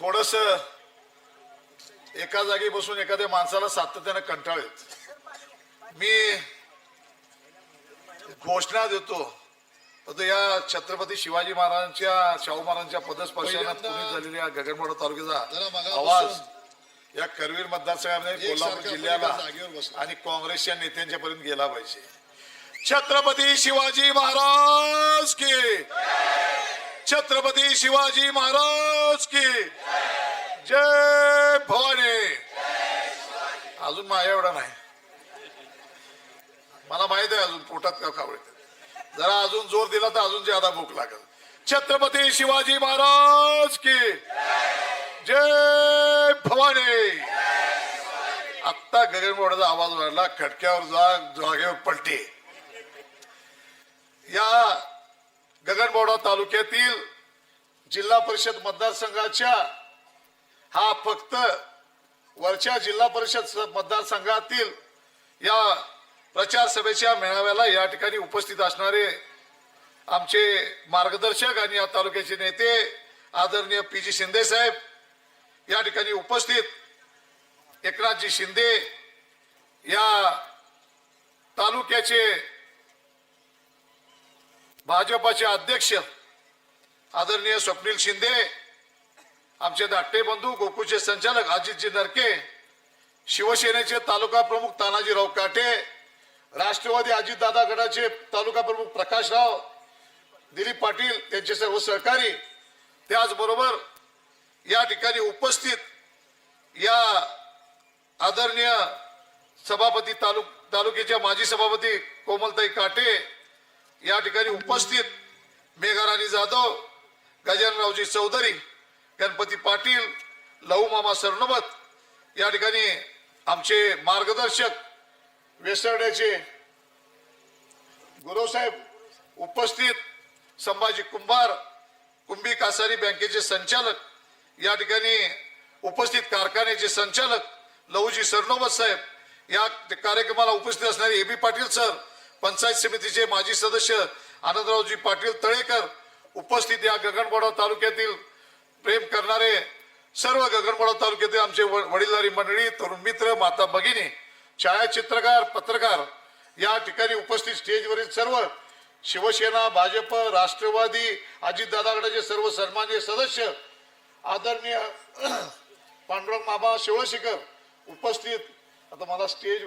थोडस एका जागी बसून एखाद्या माणसाला सातत्यानं कंटाळ येत मी घोषणा देतो या छत्रपती शिवाजी महाराजांच्या शाहू महाराजांच्या पदस्पर्शानं पुण्यात झालेल्या गगनबावडा जरा तालुक्याचा आवाज या करवीर मतदारसंघामध्ये कोल्हापूर जिल्ह्याला. आणि काँग्रेसच्या नेत्यांच्या पर्यंत गेला पाहिजे. छत्रपती शिवाजी महाराज की छत्रपती शिवाजी महाराज की. जय भवानी. अजून माझ्या एवढा नाही. मला माहीत आहे अजून पोटात का खावळत जरा अजून जोर दिला तर अजून ज्यादा भूक लागेल. छत्रपती शिवाजी महाराज की. जय भवानी. आत्ता गगनबावड्याचा आवाज वाढला खटक्यावर जा जागेवर पलटे. या गगनबावडा तालुक्यातील जिल्हा परिषद मतदारसंघाच्या हा फक्त वरच्या जिल्हा परिषद मतदारसंघातील या प्रचार सभेच्या मेळाव्याला या ठिकाणी उपस्थित असणारे आमचे मार्गदर्शक आणि या तालुक्याचे नेते आदरणीय पी जी शिंदे साहेब या ठिकाणी उपस्थित एकनाथजी शिंदे या तालुक्याचे भाजपाचे अध्यक्ष आदरणीय स्वप्नील शिंदे आमचे धाकटे बंधू गोकुळचे संचालक अजितजी नरके शिवसेनेचे तालुका प्रमुख तानाजीराव काटे राष्ट्रवादी अजितदादा गटाचे तालुका प्रमुख प्रकाशराव दिलीप पाटील त्यांचे सर्व सहकारी त्याचबरोबर या ठिकाणी उपस्थित या आदरणीय सभापती तालुक तालुक्याच्या माजी सभापती कोमलताई काटे या ठिकाणी उपस्थित मेघाराणी जाधव गजाननरावजी चौधरी गणपती पाटील लहू मामा सरनोबत या ठिकाणी आमचे मार्गदर्शक वेसरड्याचे गुरुसाहेब उपस्थित संभाजी कुंभार कुंभी कासारी बँकेचे संचालक या ठिकाणी उपस्थित कारखान्याचे संचालक लहूजी सरनोबत साहेब या कार्यक्रमाला उपस्थित असणारे A B Patil sir panchayat समितीचे माजी सदस्य आनंदरावजी पाटील तळेकर उपस्थित या गगनबावडा तालुक्यातील प्रेम करणारे सर्व गगनबावडा तालुक्यातील आमचे व- वडीलधारी मंडळी तरुण मित्र माता भगिनी छायाचित्रकार पत्रकार या ठिकाणी उपस्थित स्टेजवरील सर्व शिवसेना भाजप राष्ट्रवादी अजितदादा गटाचे सर्व सन्मान्य सदस्य आदरणीय पांडुरंग मामा शिवशेखर उपस्थित. आता मला स्टेज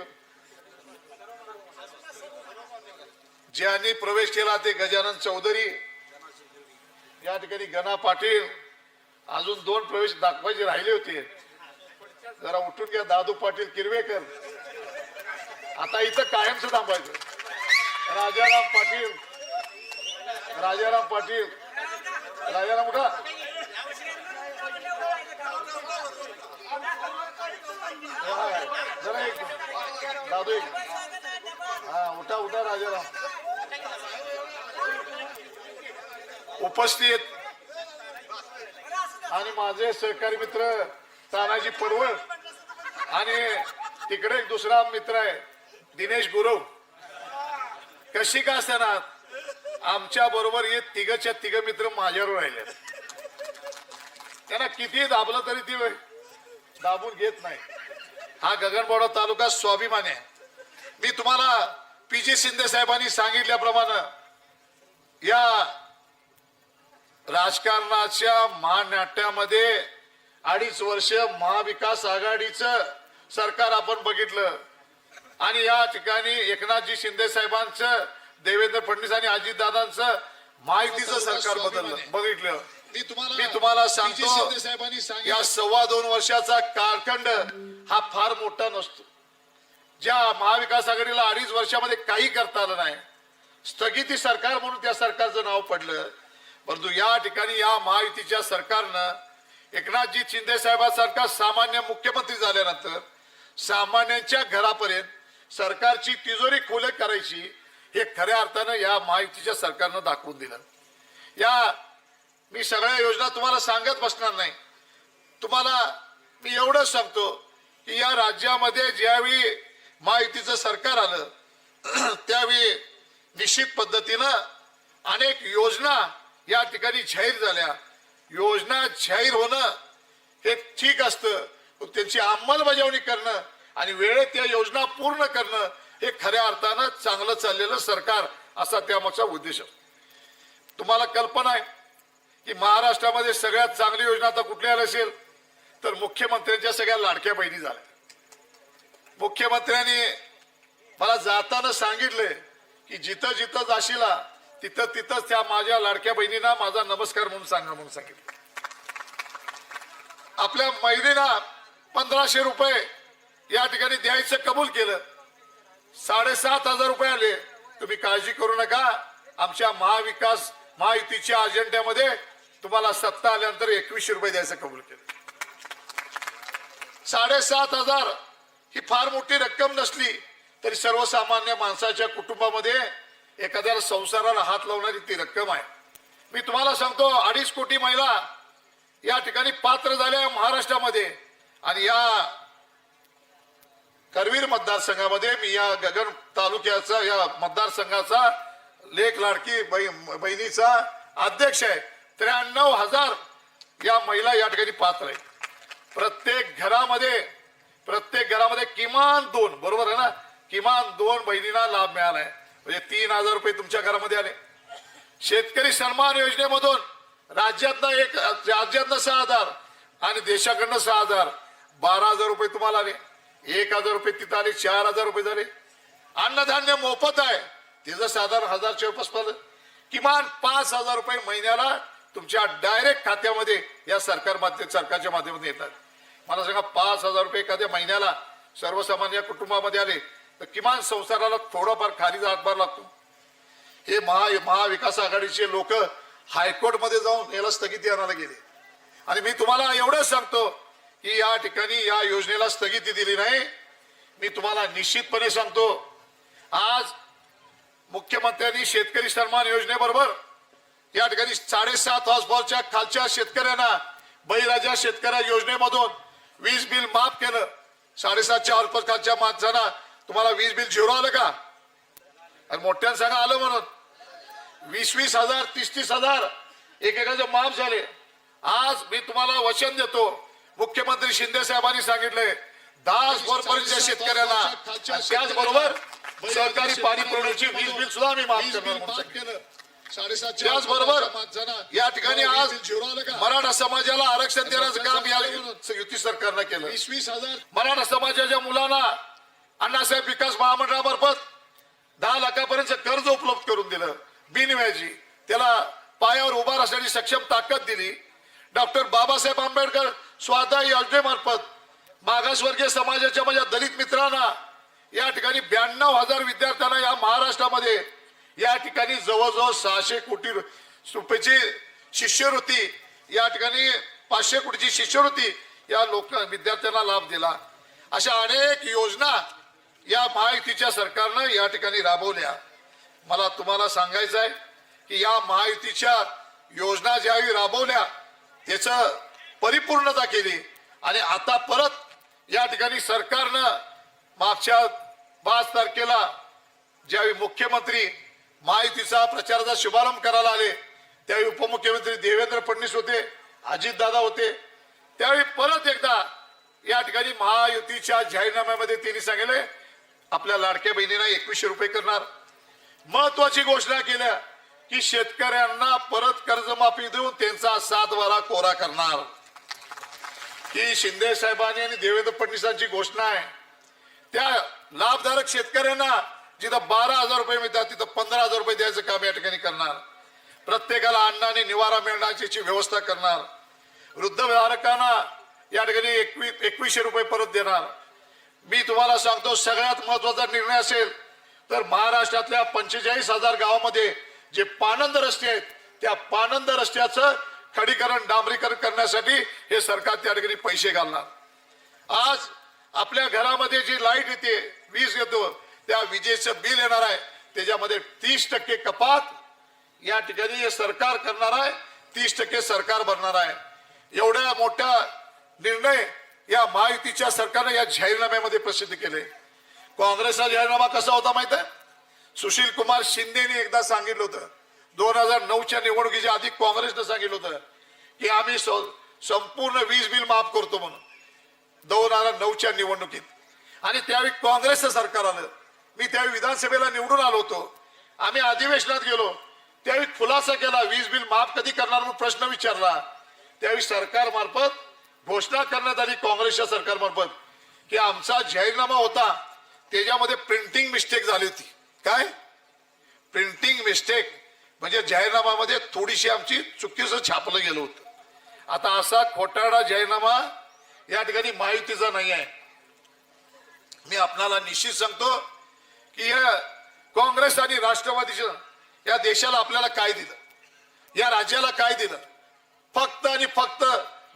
ज्यांनी प्रवेश केला ते गजानन चौधरी या ठिकाणी गणा पाटील अजून दोन प्रवेश दाखवायचे राहिले होते. जरा उठून घ्या दादू पाटील किरवेकर. आता इथं कायमच थांबायचं. राजाराम पाटील राजाराम पाटील. राजाराम उठा. जरा एक दादू एक. हा उठा उठा राजाराम. उपस्थित. आणि माझे सहकारी मित्र तानाजी पडवळ आणि तिकडे एक दुसरा मित्र आहे दिनेश गुरव. कशी का असताना आमच्या बरोबर हे तिघच्या तिघ मित्र माझ्यावर राहिले. त्यांना किती दाबलं तरी ती दाबून घेत नाही. हा गगनबावडा तालुका स्वाभिमान आहे. मी तुम्हाला पी जी शिंदे साहेबांनी सांगितल्याप्रमाणे या राजकारणाच्या महानाट्यामध्ये अडीच वर्ष महाविकास आघाडीचं सरकार आपण बघितलं. आणि या ठिकाणी एकनाथजी शिंदे साहेबांचं देवेंद्र फडणवीस आणि अजितदादांचं माहितीचं सरकार बदललं. बघितलं. मी तुम्हाला. सांगतो या सव्वा दोन वर्षाचा कालखंड हा फार मोठा नसतो. ज्या महाविकास आघाडीला अडीच वर्षामध्ये काही करता आलं नाही स्थगिती सरकार म्हणून त्या सरकारचं नाव पडलं. परंतु या ठिकाणी या महायुतीच्या सरकारनं एकनाथजी शिंदे साहेबांसारखा सामान्य मुख्यमंत्री झाल्यानंतर सामान्यांच्या घरापर्यंत सरकारची तिजोरी खुले करायची हे खऱ्या अर्थानं या महायुतीच्या सरकारनं दाखवून दिलं. या मी सगळ्या योजना तुम्हाला सांगत बसणार नाही. तुम्हाला मी एवढंच सांगतो की या राज्यामध्ये ज्यावेळी महायुतीचं सरकार आलं त्यावेळी निश्चित पद्धतीनं अनेक योजना या ठिकाणी जाहीर झाल्या. योजना जाहीर होणं हे ठीक असतं. त्यांची अंमलबजावणी करणं आणि वेळेत त्या योजना पूर्ण करणं हे खऱ्या अर्थानं चांगलं चाललेलं सरकार असा त्यामागचा उद्देश असतो. तुम्हाला कल्पना आहे की महाराष्ट्रामध्ये सगळ्यात चांगली योजना आता कुठली आली असेल? तर मुख्यमंत्र्यांच्या सगळ्या लाडक्या बहिणी झाल्या. मुख्यमंत्र्यांनी मला जाताना सांगितले की जिथं जिथं जाशीला तिथं तिथंच त्या माझ्या लाडक्या बहिणींना माझा नमस्कार म्हणून सांगा म्हणून सांगितलं. आपल्या महिलेला पंधराशे रुपये या ठिकाणी द्यायचं कबूल केलं. साडेसात हजार रुपये आले. तुम्ही काळजी करू नका. आमच्या महाविकास महायुतीच्या अजेंड्यामध्ये तुम्हाला सत्ता आल्यानंतर एकवीसशे रुपये द्यायचं कबूल केलं. साडेसात हजार ही फार मोठी रक्कम नसली तरी सर्वसामान्य माणसाच्या कुटुंबामध्ये एखाद्याला संसाराला हात लावणारी ती रक्कम आहे. मी तुम्हाला सांगतो अडीच कोटी महिला या ठिकाणी पात्र झाल्या महाराष्ट्रामध्ये. आणि या करवीर मतदारसंघामध्ये मी या गगन तालुक्याचा या मतदारसंघाचा लेख लाडकी बहिणीचा अध्यक्ष आहे. त्र्याण्णव हजार या महिला या ठिकाणी पात्र आहे प्रत्येक घरामध्ये प्रत्येक घरामध्ये किमान दोन बरोबर आहे ना? किमान दोन बहिणींना लाभ मिळालाय म्हणजे तीन हजार रुपये तुमच्या घरामध्ये आले. शेतकरी सन्मान योजनेमधून राज्यातनं एक राज्यातनं सहा हजार आणि देशाकडनं सहा हजार. बारा हजार रुपये तुम्हाला आले. एक हजार रुपये तिथं आले चार हजार रुपये झाले. अन्नधान्य मोफत आहे. तिचं साधारण हजार रुपये किमान पाच हजार रुपये महिन्याला तुमच्या डायरेक्ट खात्यामध्ये या सरकार माध्यम सरकारच्या माध्यमातून येतात. मला सांगा पाच हजार रुपये एखाद्या महिन्याला सर्वसामान्य कुटुंबामध्ये आले. तर किमान संसाराला थोडाफार खाली हातभार लागतो. हे महा महाविकास आघाडीचे लोक हायकोर्टमध्ये जाऊन याला स्थगिती आणायला गेले. आणि मी तुम्हाला एवढंच सांगतो की या ठिकाणी या योजनेला स्थगिती दिली नाही. मी तुम्हाला निश्चितपणे सांगतो आज मुख्यमंत्र्यांनी शेतकरी सन्मान योजनेबरोबर या ठिकाणी साडेसात हॉसबॉलच्या खालच्या शेतकऱ्यांना बळीराजा शेतकऱ्या योजनेमधून वीज बिल माफ केलं. साडेसातच्या हॉर्स खालच्या माणसांना तुम्हाला वीज बिल झिरो आलं का? आणि मोठ्यानं सांगा आलं म्हणून. वीस वीस हजार तीस तीस हजार. एकेकाचे माफ झाले. आज मी तुम्हाला वचन देतो. मुख्यमंत्री शिंदे साहेबांनी सांगितलंय दहा पर्यंतच्या शेतकऱ्यांना त्याचबरोबर सहकारी पाणी पुरवठ्याची वीज बिल सुद्धा आम्ही माफ करणार सांगितलं. केलं. त्याचबरोबर या ठिकाणी आज मराठा समाजाला आरक्षण देण्याचं काम या युती सरकारनं केलं. वीस वीस हजार मराठा समाजाच्या मुलांना अण्णासाहेब विकास महामंडळामार्फत दहा लाखापर्यंत कर्ज उपलब्ध करून दिलं. बिनव्याजी. त्याला पायावर उभा राहण्याची सक्षम ताकद दिली. डॉक्टर बाबासाहेब आंबेडकर स्वाध्याय योजनेमार्फत मागासवर्गीय समाजाच्या माझ्या दलित मित्रांना या ठिकाणी ब्याण्णव हजार विद्यार्थ्यांना या महाराष्ट्रामध्ये या ठिकाणी जवळजवळ सहाशे कोटी रुपयाची शिष्यवृत्ती या ठिकाणी पाचशे कोटीची शिष्यवृत्ती या लोक विद्यार्थ्यांना लाभ दिला. अशा अनेक योजना या महायुतीच्या सरकारनं या ठिकाणी राबवल्या. मला तुम्हाला सांगायचं आहे की या महायुतीच्या योजना ज्यावेळी राबवल्या त्याचं परिपूर्णता केली. आणि आता परत या ठिकाणी सरकारनं मागच्या पाच तारखेला ज्यावेळी मुख्यमंत्री महायुतीचा प्रचाराचा शुभारंभ करायला आले त्यावेळी उपमुख्यमंत्री देवेंद्र फडणवीस होते अजितदादा होते. त्यावेळी परत एकदा या ठिकाणी महायुतीच्या जाहीरनाम्यामध्ये त्यांनी सांगितले आपल्या लाडक्या बहिणींना एकवीसशे रुपये करणार. महत्वाची घोषणा केल्या की शेतकऱ्यांना परत कर्जमाफी देऊन त्यांचा सात वारा कोरा करणार. ही शिंदे साहेबांनी आणि देवेंद्र फडणवीसांची घोषणा आहे. त्या लाभधारक शेतकऱ्यांना जिथं बारा हजार रुपये मिळतात तिथं पंधरा हजार रुपये द्यायचं काम या ठिकाणी करणार. प्रत्येकाला अन्न आणि निवारा मिळण्याची व्यवस्था करणार. वृद्ध धारकांना या ठिकाणी एकवीस एकवीसशे रुपये परत देणार. मी तुम्हाला सांगतो सगळ्यात महत्त्वाचा निर्णय असेल तर महाराष्ट्रातल्या पंचेचाळीस हजार गावामध्ये जे पानंद रस्ते आहेत त्या पानंद रस्त्याचं खडीकरण डांबरीकरण करण्यासाठी हे सरकार त्या ठिकाणी पैसे घालणार. आज आपल्या घरामध्ये जी लाइट येते वीज येतो त्या विजेचं बिल येणार आहे त्याच्यामध्ये तीस टक्के कपात या ठिकाणी हे सरकार करणार आहे तीस टक्के सरकार भरणार आहे. एवढ्या मोठा निर्णय या महायुतीच्या सरकारनं या जाहीरनाम्यामध्ये प्रसिद्ध केले. काँग्रेसचा जाहीरनामा कसा होता माहीत आहे? सुशील कुमार शिंदेने एकदा सांगितलं होतं. दोन हजार नऊच्या निवडणुकीच्या आधी काँग्रेसनं सांगितलं होतं की आम्ही संपूर्ण वीज बिल माफ करतो म्हणून. दोन हजार नऊच्या निवडणुकीत. आणि त्यावेळी काँग्रेसचं सरकार आलं. मी त्यावेळी विधानसभेला निवडून आलो होतो. आम्ही अधिवेशनात गेलो. त्यावेळी खुलासा केला वीज बिल माफ कधी करणार म्हणून प्रश्न विचारला. त्यावेळी सरकार मार्फत घोषणा करण्यात आली काँग्रेसच्या सरकारमार्फत की आमचा जाहीरनामा होता त्याच्यामध्ये प्रिंटिंग मिस्टेक झाली होती. काय? प्रिंटिंग मिस्टेक म्हणजे जाहीरनामामध्ये थोडीशी आमची चुकीचं छापलं गेलं होतं. आता असा खोटाडा जाहीरनामा या ठिकाणी महायुतीचा नाही आहे. मी आपणाला निश्चित सांगतो की या काँग्रेस आणि राष्ट्रवादीचं या देशाला आपल्याला काय दिलं? या राज्याला काय दिलं? फक्त आणि फक्त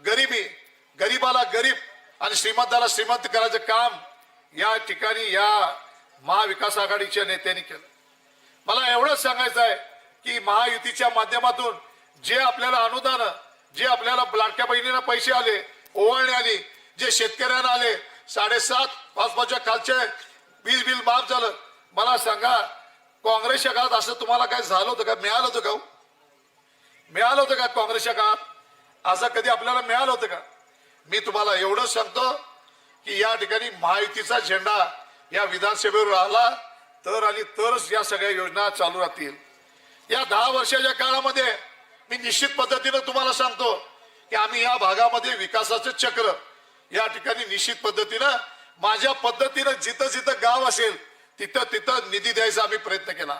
गरिबी गरीबाला गरीब आणि श्रीमंताला श्रीमंत करायचं काम या ठिकाणी या महाविकास आघाडीच्या नेत्यांनी केलं. मला एवढंच सांगायचं आहे की महायुतीच्या माध्यमातून जे आपल्याला अनुदान जे आपल्याला लाडक्या बहिणींना पैसे आले ओवाळणे आली जे शेतकऱ्यांना आले साडेसात पाच पाचच्या खालचे वीज बिल माफ झालं. मला सांगा काँग्रेसच्या काळात असं तुम्हाला काय झालं होतं का? मिळालं होतं का हो? मिळालं होतं का काँग्रेसच्या काळात? असं कधी आपल्याला मिळालं होतं का? मी तुम्हाला एवढंच सांगतो की या ठिकाणी महायुतीचा झेंडा या विधानसभेवर राहिला तर आणि तरच या सगळ्या योजना चालू राहतील. या दहा वर्षाच्या काळामध्ये मी निश्चित पद्धतीनं तुम्हाला सांगतो की आम्ही या भागामध्ये विकासाचं चक्र या ठिकाणी निश्चित पद्धतीनं माझ्या पद्धतीनं जिथं जिथं गाव असेल तिथं तिथं निधी द्यायचा आम्ही प्रयत्न केला.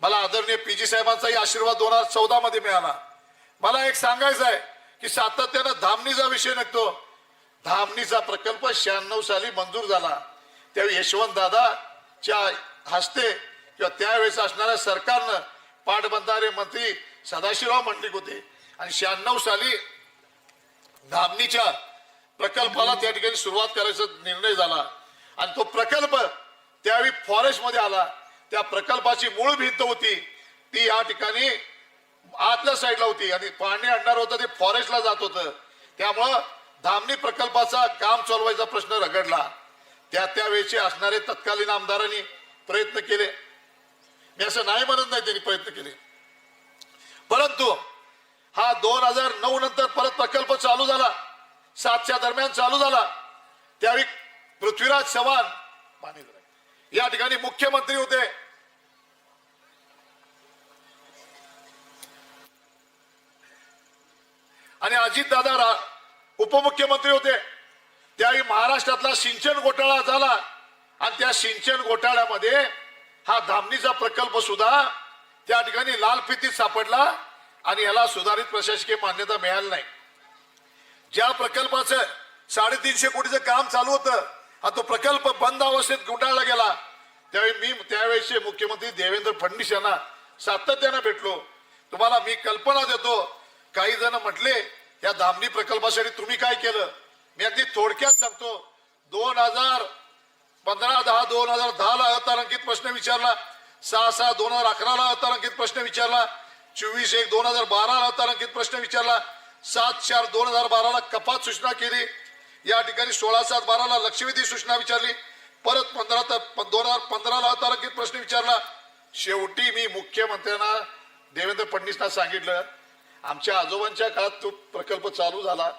मला आदरणीय पी जी साहेबांचाही आशीर्वाद दोन हजार चौदा मध्ये मिळाला. मला एक सांगायचं आहे की सातत्यानं धामणीचा विषय निघतो. धामणीचा प्रकल्प शहाण्णव साली मंजूर झाला. त्यावेळी यशवंत दादाच्या हस्ते किंवा त्यावेळेस असणाऱ्या सरकारनं पाटबंधारे मंत्री सदाशिवराव मंडलिक होते. आणि शहाण्णव साली धामणीच्या प्रकल्पाला त्या ठिकाणी सुरुवात करायचा निर्णय झाला. आणि तो प्रकल्प त्यावेळी फॉरेस्टमध्ये आला. त्या प्रकल्पाची मूळ भिंत होती. ती या ठिकाणी आतल्या साईडला होती. आणि पाणी आणणार होतं ते फॉरेस्टला जात होतं. त्यामुळं धामणी प्रकल्पाचा काम चालवायचा प्रश्न रगडला. त्या त्यावेळेचे असणारे तत्कालीन आमदारांनी प्रयत्न केले. मी असं नाही म्हणत नाही त्यांनी प्रयत्न केले. परंतु हा दोन हजार नऊ नंतर परत प्रकल्प चालू झाला. सातच्या दरम्यान चालू झाला. त्यावेळी पृथ्वीराज चव्हाण या ठिकाणी मुख्यमंत्री होते. आणि अजितदादा रा उपमुख्यमंत्री होते. त्यावेळी महाराष्ट्रातला सिंचन घोटाळा झाला. आणि त्या सिंचन घोटाळ्यामध्ये हा धामणीचा प्रकल्प सुद्धा त्या ठिकाणी लाल फितीत सापडला आणि याला सुधारित प्रशासकीय मान्यता मिळाली नाही. ज्या प्रकल्पाचं साडेतीनशे कोटीचं काम चालू होतं हा तो प्रकल्प बंद अवस्थेत गुंडाळला गेला त्यावेळी मी त्यावेळेचे मुख्यमंत्री देवेंद्र फडणवीस यांना सातत्यानं भेटलो. तुम्हाला मी कल्पना देतो काही जण म्हटले या धामणी प्रकल्पासाठी तुम्ही काय केलं? मी अगदी थोडक्यात सांगतो. दोन हजार पंधरा दहा दोन हजार दहा ला अतारांकित प्रश्न विचारला. सहा सहा दोन हजार अकराला अतारांकित प्रश्न विचारला. चोवीस एक दोन हजार बाराला अतारांकित प्रश्न विचारला. सात चार दोन हजार बाराला कपात सूचना केली. या ठिकाणी सोळा सात बाराला लक्षवेधी सूचना विचारली. परत पंधरा तर दोन हजार पंधराला अतारांकित प्रश्न विचारला. शेवटी मी मुख्यमंत्र्यांना देवेंद्र फडणवीसना सांगितलं आमच्या आजोबांच्या काळात तो प्रकल्प चालू झाला.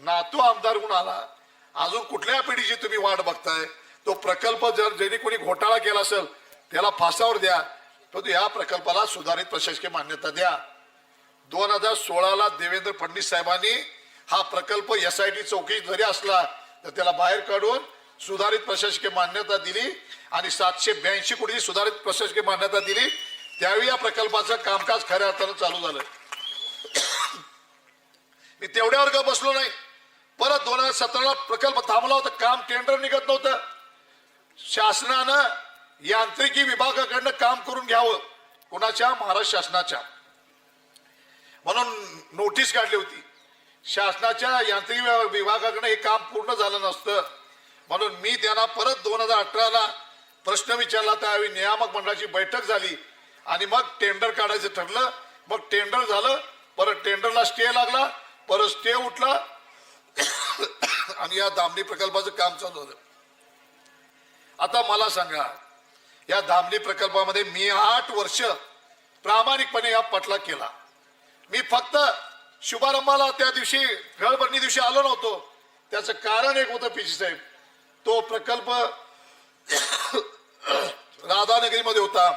नातू आमदार म्हणून आला. अजून कुठल्या पिढीची तुम्ही वाट बघताय? तो प्रकल्प जर ज्यांनी कोणी घोटाळा केला असेल त्याला फासावर द्या. परंतु या प्रकल्पाला सुधारित प्रशासकीय मान्यता द्या. दोन हजार सोळाला देवेंद्र फडणवीस साहेबांनी हा प्रकल्प एस आय टी चौकी जरी असला तर त्याला बाहेर काढून सुधारित प्रशासकीय मान्यता दिली आणि सातशे ब्याऐंशी कोटीची सुधारित प्रशासकीय मान्यता दिली. त्यावेळी या प्रकल्पाचं कामकाज खऱ्या अर्थानं चालू झालं. मी तेवढ्यावर का बसलो नाही. परत दोन हजार सतराला प्रकल्प थांबला होता काम टेंडर निघत नव्हतं. शासनानं यांत्रिकी विभागाकडनं काम करून घ्यावं कुणाच्या? महाराष्ट्र शासनाच्या. म्हणून नोटीस काढली होती. शासनाच्या यांत्रिक विभागाकडनं हे काम पूर्ण झालं नसतं. म्हणून मी त्यांना परत दोन हजार अठराला प्रश्न विचारला त्यावेळी नियामक मंडळाची बैठक झाली आणि मग टेंडर काढायचं ठरलं. मग टेंडर झालं परत टेंडरला स्टे लागला. परत स्टे उठला आणि या दामणी प्रकल्पाचं काम चालू झालं. आता मला सांगा या दामणी प्रकल्पामध्ये मी आठ वर्ष प्रामाणिकपणे या पटला केला. मी फक्त शुभारंभाला त्या दिवशी फेळभरणी दिवशी आलो नव्हतो. त्याचं कारण एक होतं पीजी साहेब. तो प्रकल्प राधानगरीमध्ये होता.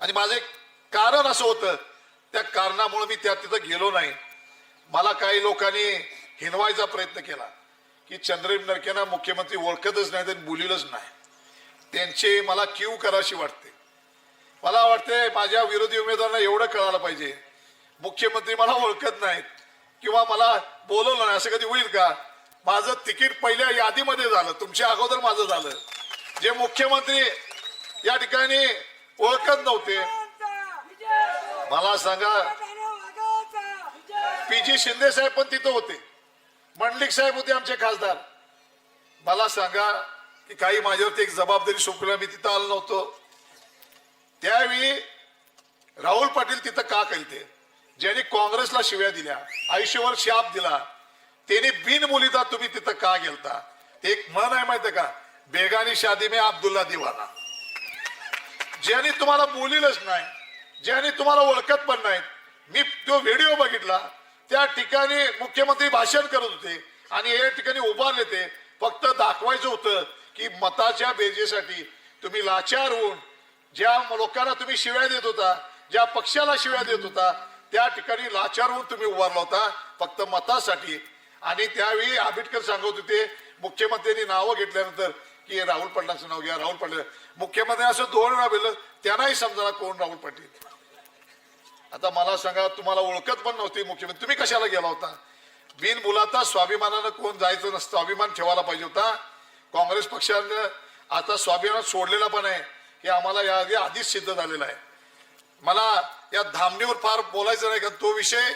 आणि माझं एक कारण असं होतं त्या कारणामुळे मी त्या तिथं गेलो नाही. मला काही लोकांनी हिनवायचा प्रयत्न केला की चंद्रबाब नरकेना मुख्यमंत्री ओळखतच नाही तर बोलीलच नाही. त्यांचे मला क्यू कराशी वाटते. मला वाटते माझ्या विरोधी उमेदवारांना एवढं कळायला पाहिजे. मुख्यमंत्री मला ओळखत नाहीत किंवा मला बोलवलं नाही असं कधी होईल का? माझं तिकीट पहिल्या यादीमध्ये झालं. तुमच्या अगोदर माझं झालं. जे मुख्यमंत्री या ठिकाणी ओळखत नव्हते. मला सांगा पी जी शिंदे साहेब पण तिथं होते. मंडलिक साहेब होते आमचे खासदार. मला सांगा की काही माझ्यावरती एक जबाबदारी सोपविला मी तिथं आलो नव्हतो. त्यावेळी राहुल पाटील तिथं का कळते ज्याने काँग्रेसला शिव्या दिल्या आयुष्यभर शाप दिला त्याने बिनमुलीता तुम्ही तिथं का गेलता? एक म्हण आहे माहितीये का? बेगानी शादी मे अब्दुल्ला दिवाना. ज्याने तुम्हाला बोलिलच नाही ज्याने तुम्हाला ओळखत पण नाही मी तो व्हिडिओ बघितला त्या ठिकाणी मुख्यमंत्री भाषण करत होते आणि या ठिकाणी उभारले ते फक्त दाखवायचं होतं की मताच्या बेजेसाठी तुम्ही लाचार होऊन ज्या लोकांना तुम्ही शिव्या देत होता ज्या पक्षाला शिव्या देत होता त्या ठिकाणी लाचार होऊन तुम्ही उभारला होता फक्त मतासाठी. आणि त्यावेळी आंबेडकर सांगत होते मुख्यमंत्र्यांनी नावं घेतल्यानंतर की राहुल पाटलांचं नाव घ्या राहुल पाटील मुख्यमंत्री असं दोन वेळा बोललं त्यांनाही समजा कोण राहुल पाटील? आता मला सांगा तुम्हाला ओळखत पण नव्हती मुख्यमंत्री. तुम्ही कशाला गेला होता? बिन मुलाचा स्वाभिमानानं कोण जायचं नसतं अभिमान ठेवायला पाहिजे होता. काँग्रेस पक्षानं आता स्वाभिमान सोडलेला पण आहे. हे आम्हाला या आधी आधीच सिद्ध झालेलं आहे. मला या धामणीवर फार बोलायचं नाही का तो विषय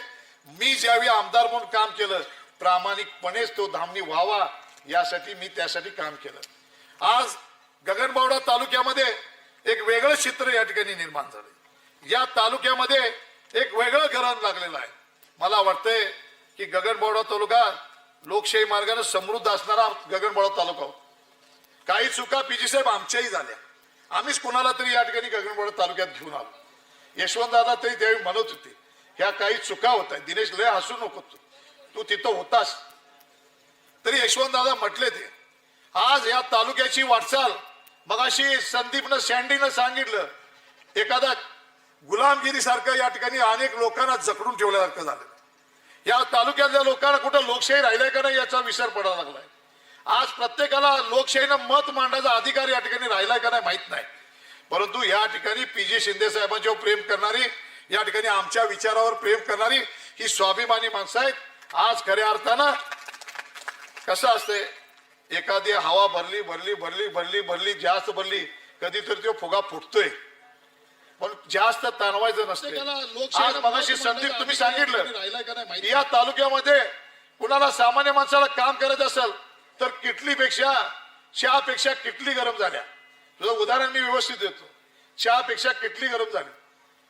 मी ज्यावेळी आमदार म्हणून काम केलं प्रामाणिकपणेच तो धामणी व्हावा यासाठी मी त्यासाठी काम केलं. आज गगनबावडा तालुक्यामध्ये एक वेगळं चित्र या ठिकाणी निर्माण झालं या तालुक्यामध्ये एक वेगळं करण लागलेलं आहे. मला वाटतंय की गगनबावडा तालुका लोकशाही मार्गाने समृद्ध असणारा गगनबावडा तालुका काही चुका पीजी साहेब आमच्याही झाल्या. आम्हीच कुणाला तरी या ठिकाणी गगनबावडा तालुक्यात घेऊन आलो. यशवंत दादा तरी त्यावेळी म्हणत होते ह्या काही चुका होत आहेत. दिनेश लय हसू नको तू. तू तिथं होतास. तरी यशवंत दादा म्हटले ते आज या तालुक्याची वाटचाल. मगाशी संदीपनं सँडीनं सांगितलं एखादा गुलामगिरी सारखं या ठिकाणी अनेक लोकांना जकडून ठेवल्यासारखं झालं. या तालुक्यातल्या लोकांना कुठं लोकशाही राहिलाय का नाही याचा विसर पडायला लागलाय. आज प्रत्येकाला लोकशाहीनं मत मांडायचा अधिकार या ठिकाणी राहिलाय का नाही माहीत नाही. परंतु या ठिकाणी पी जी शिंदे साहेबांच्यावर प्रेम करणारी या ठिकाणी आमच्या विचारावर प्रेम करणारी ही स्वाभिमानी माणसं आहेत. आज खऱ्या अर्थानं कसं असते एखादी हवा भरली भरली भरली भरली भरली जास्त भरली कधीतरी तो फुगा फुटतोय. पण जास्त ताणवायचं नसते. मगाशी संदीप मांडायचा तुम्ही सांगितलं या तालुक्यामध्ये कुणाला सामान्य माणसाला काम करायचं असेल तर किटलीपेक्षा चहापेक्षा किटली गरम झाल्या. तुझं उदाहरण मी व्यवस्थित देतो. चहापेक्षा किटली गरम झाली.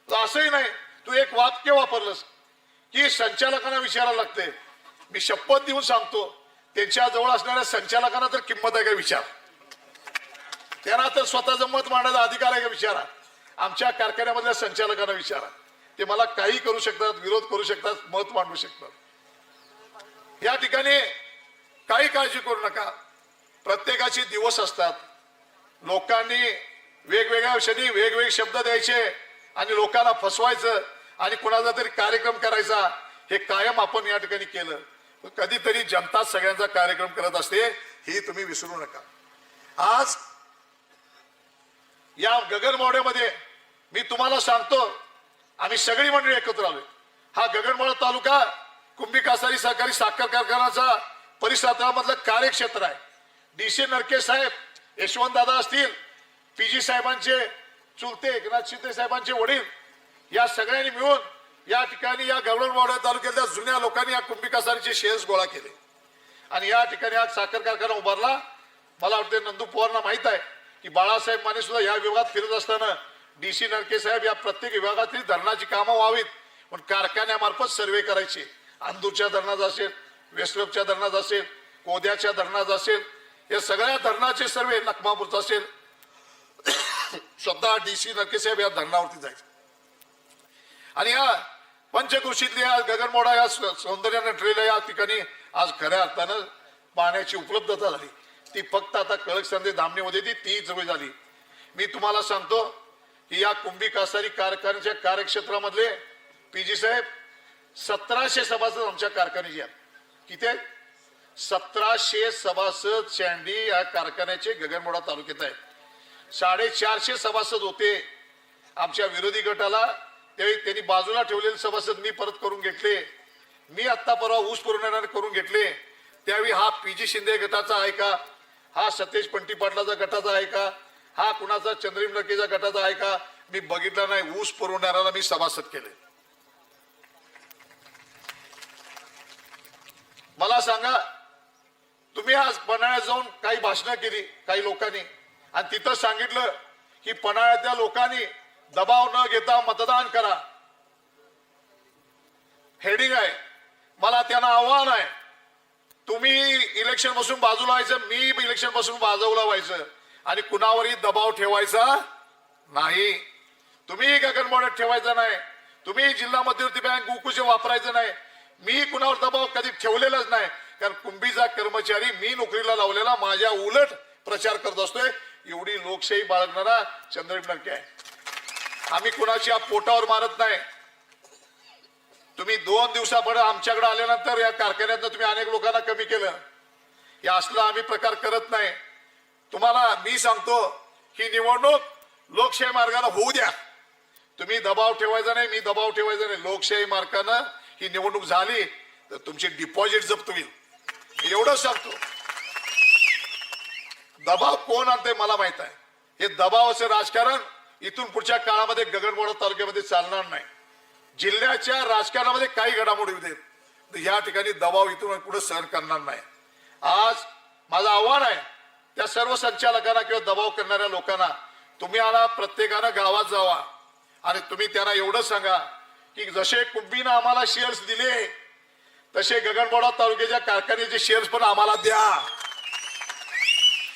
तर असंही नाही तू एक वाक्य वापरलंस की संचालकांना विचारायला लागते. मी शपथ देऊन सांगतो त्यांच्या जवळ असणाऱ्या संचालकांना तर किंमत आहे का विचार? त्यांना तर स्वतःचं मत मांडण्याचा अधिकार आहे का विचारा आमच्या कारखान्यामधल्या संचालकांना विचारा. ते मला काही करू शकतात विरोध करू शकतात मत मांडू शकतात. या ठिकाणी काही काळजी करू नका. प्रत्येकाचे दिवस असतात. लोकांनी वेगवेगळ्या क्षणी वेगवेगळे शब्द द्यायचे आणि लोकांना फसवायचं आणि कुणाचा तरी कार्यक्रम करायचा हे कायम आपण या ठिकाणी केलं. कधीतरी जनता सगळ्यांचा कार्यक्रम करत असते ही तुम्ही विसरू नका. आज या गगनबावड्यामध्ये मी तुम्हाला सांगतो आम्ही सगळी मंडळी एकत्र आलोय. हा गगनबावडा तालुका कुंभी कासारी सहकारी साखर कारखानाचा परिसरामधलं कार्यक्षेत्र आहे. डी सी नरके साहेब यशवंत दादा असतील पी. जी. साहेबांचे चुलते एकनाथ शिंदे साहेबांचे वडील या सगळ्यांनी मिळून या ठिकाणी या गवळणवाडा तालुक्यातल्या जुन्या लोकांनी या कुंभी कासारीचे शेअर्स गोळा केले. आणि या ठिकाणी आज साखर कारखाना उभारला. मला वाटते नंदू पवारना माहीत आहे की बाळासाहेब माने सुद्धा या विभागात फिरत असताना डी सी नरके साहेब या प्रत्येक विभागातील धरणाची कामं व्हावीत. पण कारखान्यामार्फत सर्वे करायचे. अंदूरच्या धरणात असेल वेस्टलोपच्या धरणात असेल कोद्याच्या धरणात असेल या सगळ्या धरणाचे सर्वे लखमापूरचा असेल. स्वतः डी सी नरके साहेब या धरणावरती जायचे. आणि या पंचकृषीतल्या गगनमोडा या स- सौंदर्यानं ठरलेल्या या ठिकाणी आज खऱ्या अर्थानं पाण्याची उपलब्धता झाली. ती फक्त आता कळक संधी धामणीमध्ये ती ती जवळ झाली. मी तुम्हाला सांगतो की या कुंभी कासारी कारखान्याच्या कार्यक्षेत्रामधले पीजी साहेब सतराशे सभासद आमच्या कारखान्याचे आहेत. किती आहेत? सतराशे सभासद शँडी या कारखान्याचे गगनमोडा तालुक्यात आहेत. साडेचारशे सभासद होते आमच्या विरोधी गटाला. त्यावेळी त्यांनी बाजूला ठेवलेले सभासद मी परत करून घेतले. मी आत्ता परवा ऊस पुरवण्याने करून घेतले. त्यावेळी हा पी जी शिंदे गटाचा आहे का? हा सतेज पंटी पाटलाचा गटाचा आहे का? हा कुणाचा चंद्रीम लकेचा गटाचा आहे का? मी बघितला नाही. ऊस पुरवणाऱ्याला मी सभासद केले. मला सांगा तुम्ही आज पन्हाळ्यात जाऊन काही भाषणं केली काही लोकांनी. आणि तिथं सांगितलं की पन्हाळ्यातल्या लोकांनी दबाव न घेता मतदान करा. हेडिंग आहे. मला त्यांना आव्हान आहे. तुम्ही इलेक्शनपासून बाजूला व्हायचं मी इलेक्शनपासून बाजूला व्हायचं. आणि कुणावरही दबाव ठेवायचा नाही. तुम्ही मोडत ठेवायचा नाही. तुम्ही जिल्हा मध्यवर्ती बँक उकुचे वापरायचं नाही. मी कुणावर दबाव कधी ठेवलेलाच नाही. कारण कुंभीचा कर्मचारी मी नोकरीला लावलेला माझ्या उलट प्रचार करत असतोय. एवढी लोकशाही बाळगणारा चंद्रबाब नक्की आहे. आम्ही कुणाच्या पोटावर मारत नाही. तुम्ही दोन दिवसापुढे आमच्याकडे आल्यानंतर या कारखान्यातनं तुम्ही अनेक लोकांना कमी केलं. या असला आम्ही प्रकार करत नाही. तुम्हाला मी सांगतो ही निवडणूक लोकशाही मार्गाने होऊ द्या. तुम्ही दबाव ठेवायचा नाही मी दबाव ठेवायचा नाही. लोकशाही मार्गानं ही निवडणूक झाली तर तुमची डिपॉझिट जप्त होईल. मी एवढंच सांगतो. दबाव कोण आणते मला माहीत आहे. हे दबावाचं राजकारण इथून पुढच्या काळामध्ये गगनबावडा तालुक्यामध्ये चालणार नाही. जिल्ह्याच्या राजकारणामध्ये काही घडामोडी होऊ देत. या ठिकाणी दबाव इथून पुढे सहन करणार नाही. आज माझं आव्हान आहे त्या सर्व संचालकांना किंवा दबाव करणाऱ्या लोकांना तुम्ही आला प्रत्येकानं गावात जावा. आणि तुम्ही त्यांना एवढं सांगा की जसे कुंभीनं आम्हाला शेअर्स दिले तसे गगनबाडा तालुक्याच्या कारखान्याचे शेअर्स पण आम्हाला द्या.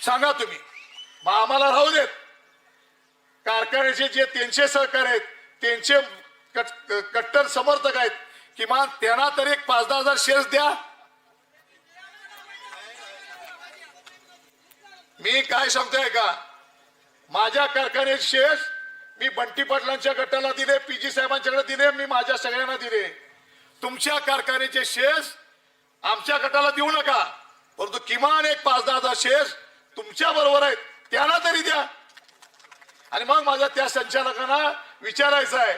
सांगा तुम्ही. मग आम्हाला राहू देत. कारखान्याचे जे त्यांचे सहकार आहेत त्यांचे कट- कट्टर समर्थक आहेत किमान त्यांना तरी एक पाच दहा हजार शेअर्स द्या. मी काय सांगतोय का? माझ्या कारखान्याचे शेअर्स मी बंटी पाटलांच्या गटाला दिले पीजी साहेबांच्याकडे दिले मी माझ्या सगळ्यांना दिले. तुमच्या कारखान्याचे शेअर्स आमच्या गटाला देऊ नका. परंतु किमान एक पाच दहा हजार शेअर्स तुमच्या बरोबर आहेत त्यांना तरी द्या. आणि मग माझ्या त्या संचालकांना विचारायचं आहे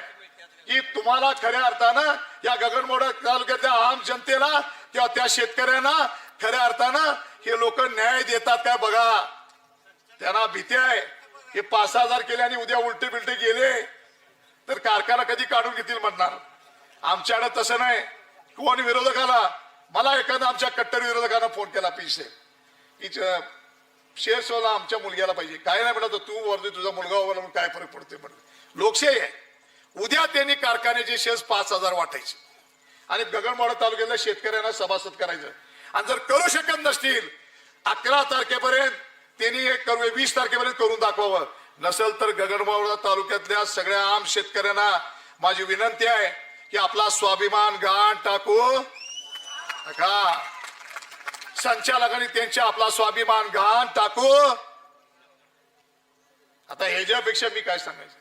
की तुम्हाला खऱ्या अर्थानं या गगनमोडा तालुक्यातल्या आम जनतेला किंवा त्या शेतकऱ्यांना खऱ्या अर्थानं हे लोक न्याय देतात काय बघा? त्यांना भीती आहे हे पाच सहा हजार केले आणि उद्या उलटे बिलटे गेले तर कारखाना कधी काढून घेतील म्हणणार? आमच्याकडे तसं नाही. कोण विरोधकाला? मला एखादा आमच्या कट्टर विरोधकानं फोन केला पिसे. की सोला आमच्या मुलग्याला पाहिजे. काय नाही म्हणत तू वरती तुझा मुलगा वगैरे म्हणून काय फरक पडते म्हणलं लोकशाही आहे. उद्या त्यांनी कारखान्याचे शेअर्स पाच हजार वाटायचे. आणि गगनबावडा तालुक्यातल्या शेतकऱ्यांना सभासद करायचं. आणि जर करू शकत नसतील अकरा तारखेपर्यंत त्यांनी हे करू वीस तारखेपर्यंत करून दाखवावं. नसेल तर गगनबावडा तालुक्यातल्या सगळ्या आम शेतकऱ्यांना माझी विनंती आहे की आपला स्वाभिमान गाण टाकू. का संचालकांनी त्यांच्या आपला स्वाभिमान गाण टाकू. आता ह्याच्यापेक्षा मी काय सांगायचं?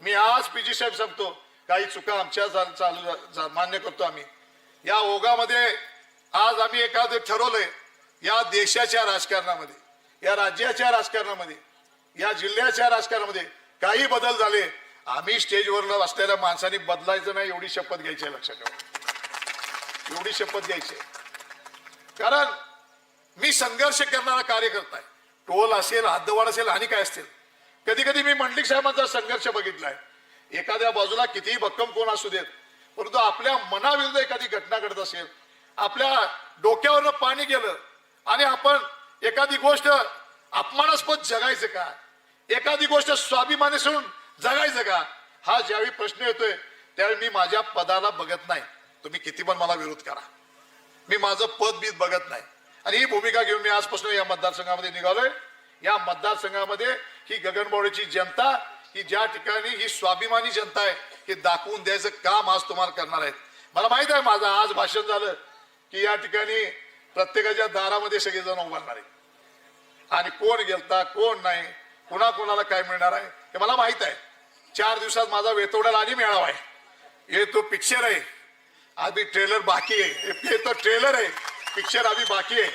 मी आज पीजी साहेब सांगतो काही चुका आमच्या चालू मान्य करतो आम्ही. या ओघामध्ये आज आम्ही एखादं ठरवलंय या देशाच्या राजकारणामध्ये या राज्याच्या राजकारणामध्ये या जिल्ह्याच्या राजकारणामध्ये काही बदल झाले. आम्ही स्टेजवर असलेल्या माणसांनी बदलायचं नाही एवढी शपथ घ्यायची आहे लक्षात ठेवा. एवढी शपथ घ्यायची आहे. कारण मी संघर्ष करणारा कार्यकर्ता आहे. टोल असेल हद्दवाढ असेल आणि काय असतील. कधी कधी मी मंडलिक साहेबांचा संघर्ष बघितलाय. एखाद्या बाजूला कितीही भक्कम कोण असू देत परंतु आपल्या मनाविरुद्ध एखादी घटना घडत असेल आपल्या डोक्यावरनं पाणी गेलं आणि आपण एखादी गोष्ट अपमानास्पद जगायचं का? एखादी गोष्ट स्वाभिमानी सोडून जगायचं का? हा ज्यावेळी प्रश्न येतोय त्यावेळी मी माझ्या पदाला बघत नाही. तुम्ही किती पण मला विरोध करा. मी माझं पद बीत बघत नाही. आणि ही भूमिका घेऊन मी आजपासून या मतदारसंघामध्ये निघालोय. या मतदारसंघामध्ये ही गगनबावडीची जनता ही ज्या ठिकाणी ही स्वाभिमानी जनता आहे हे दाखवून द्यायचं काम आज तुम्हाला करणार आहेत. मला माहीत आहे माझं आज भाषण झालं. की या ठिकाणी प्रत्येकाच्या दारामध्ये सगळेजण उभारणार आहे आणि कोण गेलता कोण नाही कुणाकोणाला काय मिळणार आहे हे मला माहीत आहे. चार दिवसात माझा वेतवड्याला आणि मिळावा आहे. हे तो पिक्चर आहे. आधी ट्रेलर बाकी आहे. हे तो ट्रेलर आहे. पिक्चर आधी बाकी आहे.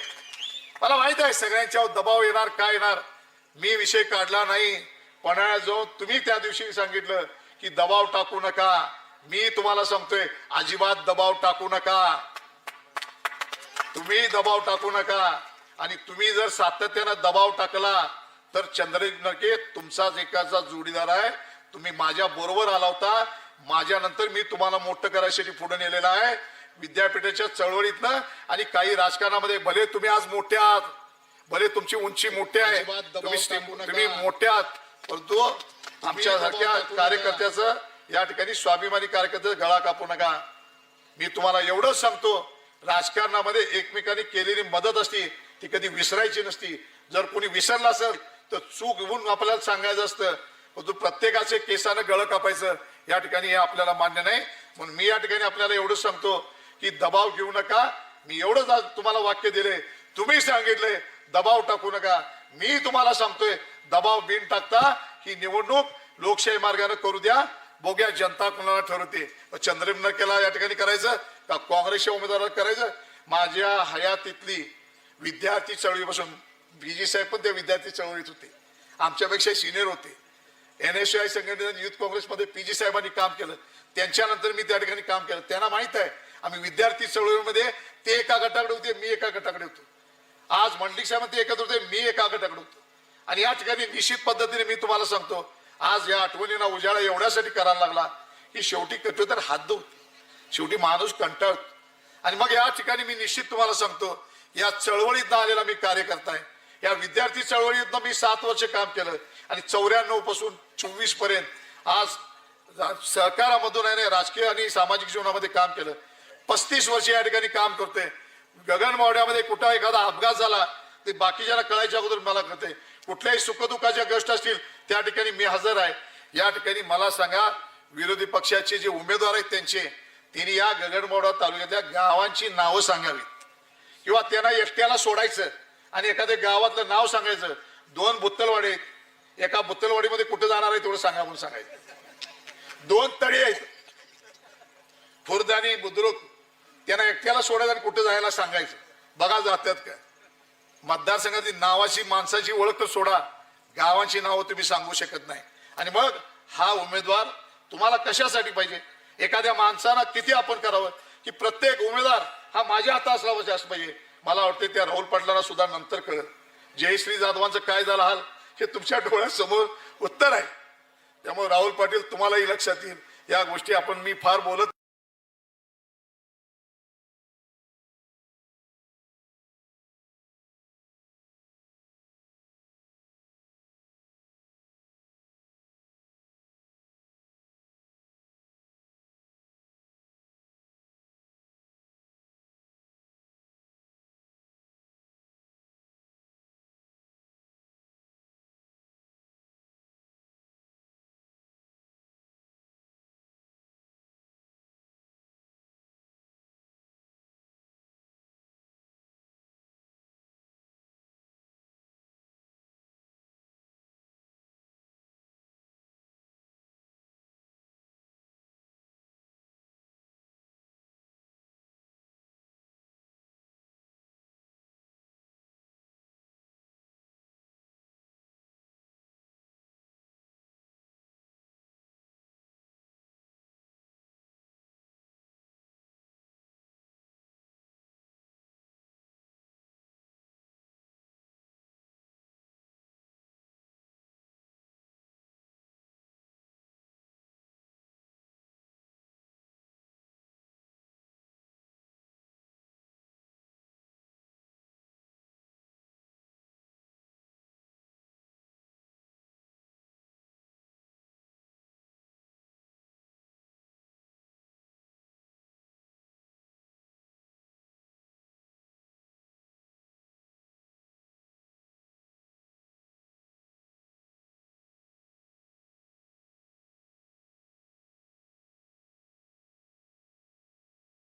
मला माहीत आहे सगळ्यांच्यावर दबाव येणार काय येणार. मी विषय काढला नाही. पन्हाळ्यात जाऊन तुम्ही त्या दिवशी सांगितलं की दबाव टाकू नका. मी तुम्हाला सांगतोय अजिबात दबाव टाकू नका. तुम्ही दबाव टाकू नका. आणि तुम्ही जर सातत्यानं दबाव टाकला तर चंद्र नके तुमचाच एकाचा जोडीदार आहे तुम्ही माझ्या बरोबर आला होता. माझ्या नंतर मी तुम्हाला मोठं करायसाठी पुढे नेलेलं आहे. विद्यापीठाच्या चळवळीतनं आणि काही राजकारणामध्ये भले तुम्ही आज मोठे आहात भले तुमची उंची मोठी आहे तुम्ही मोठे आहात. परंतु आमच्यासारख्या. कार्यकर्त्याचं या ठिकाणी स्वाभिमानी कार्यकर्त्याचं गळा कापू नका. मी तुम्हाला एवढंच सांगतो राजकारणामध्ये एकमेकांनी केलेली मदत असती ती कधी विसरायची नसती. जर कोणी विसरला असेल तर चूक होऊन आपल्याला सांगायचं असतं. परंतु प्रत्येकाचे केसानं गळ कापायचं या ठिकाणी हे आपल्याला मान्य नाही. म्हणून मी या ठिकाणी आपल्याला एवढंच सांगतो की दबाव घेऊ नका. मी एवढंच आज तुम्हाला वाक्य दिले. तुम्ही सांगितले दबाव टाकू नका. मी तुम्हाला सांगतोय दबाव बिन टाकता ही निवडणूक लोकशाही मार्गाने करू द्या. बोग्या जनता कुणाला ठरवते? चंद्रम केला या ठिकाणी करायचं? का काँग्रेसच्या उमेदवाराला करायचं? माझ्या हयातीतली विद्यार्थी चळवळीपासून बीजी साहेब पण त्या विद्यार्थी चळवळीत होते. आमच्यापेक्षा सिनियर होते. एन एस आय संघटनेत युथ काँग्रेसमध्ये पीजी साहेबांनी काम केलं. त्यांच्यानंतर मी त्या ठिकाणी काम केलं. त्यांना माहीत आहे आम्ही विद्यार्थी चळवळीमध्ये ते एका गटाकडे होते मी एका गटाकडे होतो. आज मंडलिक साहेब ते एकत्र होते मी एका गटाकडे होतो. आणि या ठिकाणी निश्चित पद्धतीने मी तुम्हाला सांगतो आज या आठवणींना उजाळा एवढ्यासाठी करायला लागला. की शेवटी कटो तर हात होती शेवटी माणूस कंटाळतो. आणि मग या ठिकाणी मी निश्चित तुम्हाला सांगतो या चळवळीतनं आलेला मी कार्यकर्ता आहे या विद्यार्थी चळवळीतनं मी सात वर्ष काम केलं आणि चौऱ्याण्णवपासून चोवीसपर्यंत आज सहकारामधून आहे ना, राजकीय आणि सामाजिक जीवनामध्ये काम केलं. पस्तीस वर्ष या ठिकाणी काम करते गगनमावड्यामध्ये कुठं एखादा अपघात झाला ते बाकीच्याला कळायच्या अगोदर मला कळते कुठल्याही सुखदुःखाच्या गोष्ट असतील त्या ठिकाणी मी हजर आहे. या ठिकाणी मला सांगा विरोधी पक्षाचे जे उमेदवार आहेत त्यांचे त्यांनी या गगनबावडा तालुक्यातल्या गावांची नावं सांगावीत. किंवा त्यांना एकट्याला सोडायचं आणि एखाद्या गावातलं नाव सांगायचं. दोन बुत्तलवाडी आहेत. एका बुत्तलवाडीमध्ये कुठं जाणार आहे तेवढं सांगा म्हणून सांगायचं. दोन तळी आहेत. खुर्द आणि बुद्रुक त्यांना एकट्याला सोडायचं आणि कुठं जायला सांगायचं. बघा जातात काय. मतदारसंघातील नावाची माणसाची ओळख तर सोडा. गावांची नावं तुम्ही सांगू शकत नाही. आणि मग हा उमेदवार तुम्हाला कशासाठी पाहिजे? एखाद्या माणसाला किती आपण करावं? की प्रत्येक उमेदवार हा माझ्या हातात असला पाहिजे असं पाहिजे. मला वाटते त्या राहुल पाटलाला सुद्धा नंतर कळत जयश्री जाधवांचं काय झालं हाल? हे तुमच्या डोळ्यासमोर उत्तर आहे. त्यामुळे राहुल पाटील तुम्हालाही लक्षात येईल. या गोष्टी आपण मी फार बोलत